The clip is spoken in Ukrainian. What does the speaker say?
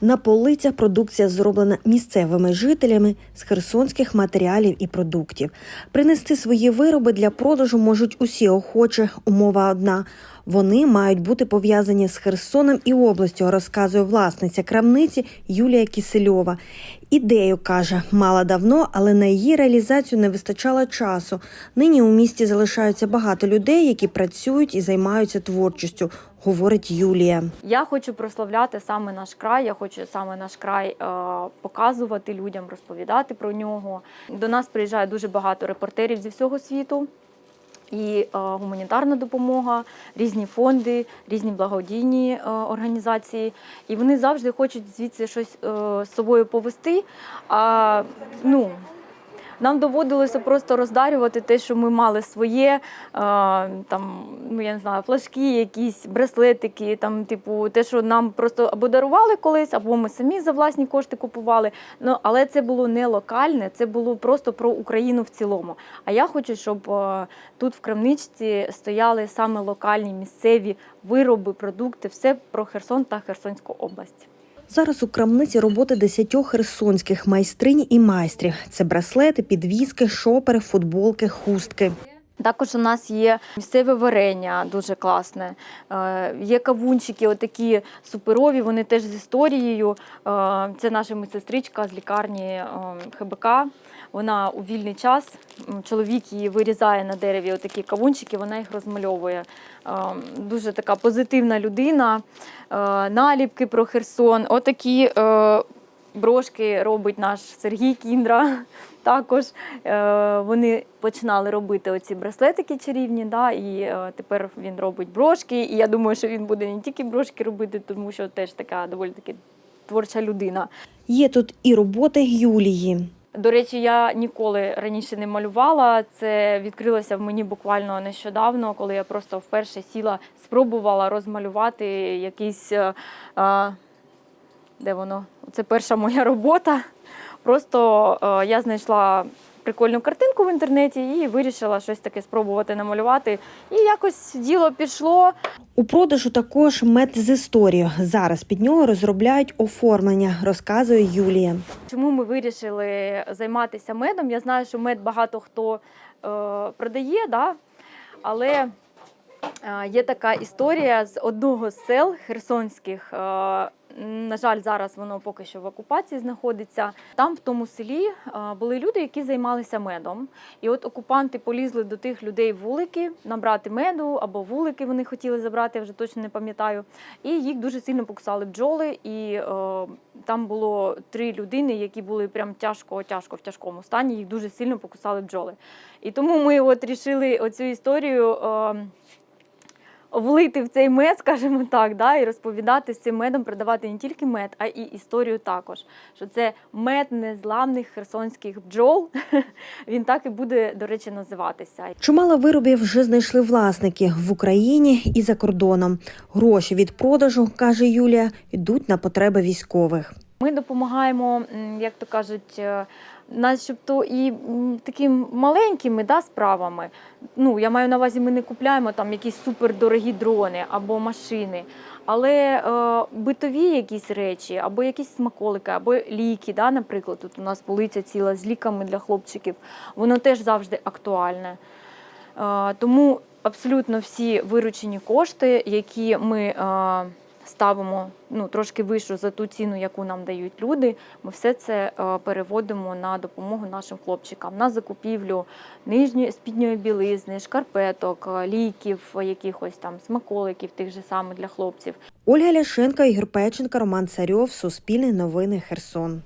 На полицях продукція зроблена місцевими жителями з херсонських матеріалів і продуктів. Принести свої вироби для продажу можуть усі охочі. Умова одна. Вони мають бути пов'язані з Херсоном і областю, розказує власниця крамниці Юлія Кисельова. Ідею каже, мала давно, але на її реалізацію не вистачало часу. Нині у місті залишаються багато людей, які працюють і займаються творчістю, говорить Юлія. Я хочу прославляти саме наш край. Я хочу саме наш край е, показувати людям, розповідати про нього. До нас приїжджає дуже багато репортерів зі всього світу. І е, гуманітарна допомога, різні фонди, різні благодійні е, організації. І вони завжди хочуть звідси щось е, з собою повести. А ну, нам доводилося просто роздарювати те, що ми мали своє, е, там, ну я не знаю, флажки, якісь браслетики, там, типу, те, що нам просто або дарували колись, або ми самі за власні кошти купували. Ну, але це було не локальне, це було просто про Україну в цілому. А я хочу, щоб е, тут в крамничці стояли саме локальні місцеві вироби, продукти, все про Херсон та Херсонську область. Зараз у крамниці роботи десятьох херсонських майстринь і майстрів. Це браслети, підвіски, шопери, футболки, хустки. Також у нас є місцеве варення, дуже класне. Е, Є кавунчики, отакі суперові, вони теж з історією. Е, Це наша медсестричка з лікарні е, ХБК. Вона у вільний час, чоловік її вирізає на дереві отакі кавунчики, вона їх розмальовує. Е, Дуже така позитивна людина, Е, наліпки про Херсон. Отакі е, брошки робить наш Сергій Кіндра. Також вони починали робити оці браслетики чарівні, да, і тепер він робить брошки. І я думаю, що він буде не тільки брошки робити, тому що теж така доволі таки творча людина. Є тут і роботи Юлії. До речі, я ніколи раніше не малювала. Це відкрилося в мені буквально нещодавно, коли я просто вперше сіла, спробувала розмалювати якийсь. е, е, Де воно? Це перша моя робота. Просто а, я знайшла прикольну картинку в інтернеті і вирішила щось таке спробувати намалювати. І якось діло пішло. У продажу також мед з історією. Зараз під нього розробляють оформлення, розказує Юлія. Чому ми вирішили займатися медом? Я знаю, що мед багато хто е, продає, да? але е, є така історія з одного з сел херсонських. На жаль, зараз воно поки що в окупації знаходиться. Там, в тому селі, е, були люди, які займалися медом. І от окупанти полізли до тих людей вулики набрати меду або вулики вони хотіли забрати, я вже точно не пам'ятаю. І їх дуже сильно покусали бджоли. І е, там було три людини, які були прям тяжко, тяжко в тяжкому стані. Їх дуже сильно покусали бджоли. І тому ми от рішили оцю історію. Е, Влити в цей мед, скажімо так, да, і розповідати з цим медом, продавати не тільки мед, а і історію також. Що це мед незламних херсонських бджол. Він так і буде, до речі, називатися. Чимало виробів вже знайшли власники в Україні і за кордоном. Гроші від продажу, каже Юлія, йдуть на потреби військових. Ми допомагаємо, як то кажуть, е, начебто і такими маленькими да, справами. Ну, я маю на увазі, ми не купляємо там якісь супердорогі дрони або машини. Але е, битові якісь речі, або якісь смаколики, або ліки, да, наприклад, тут у нас полиця ціла з ліками для хлопчиків, воно теж завжди актуальне. Е, тому абсолютно всі виручені кошти, які ми е, ставимо ну, трошки вищу за ту ціну, яку нам дають люди, ми все це е, переводимо на допомогу нашим хлопчикам, на закупівлю нижньої спідньої білизни, шкарпеток, е, ліків, якихось там смаколиків, тих же самих для хлопців. Ольга Ляшенка, Ігор Печенка, Роман Царьов, Суспільне новини, Херсон.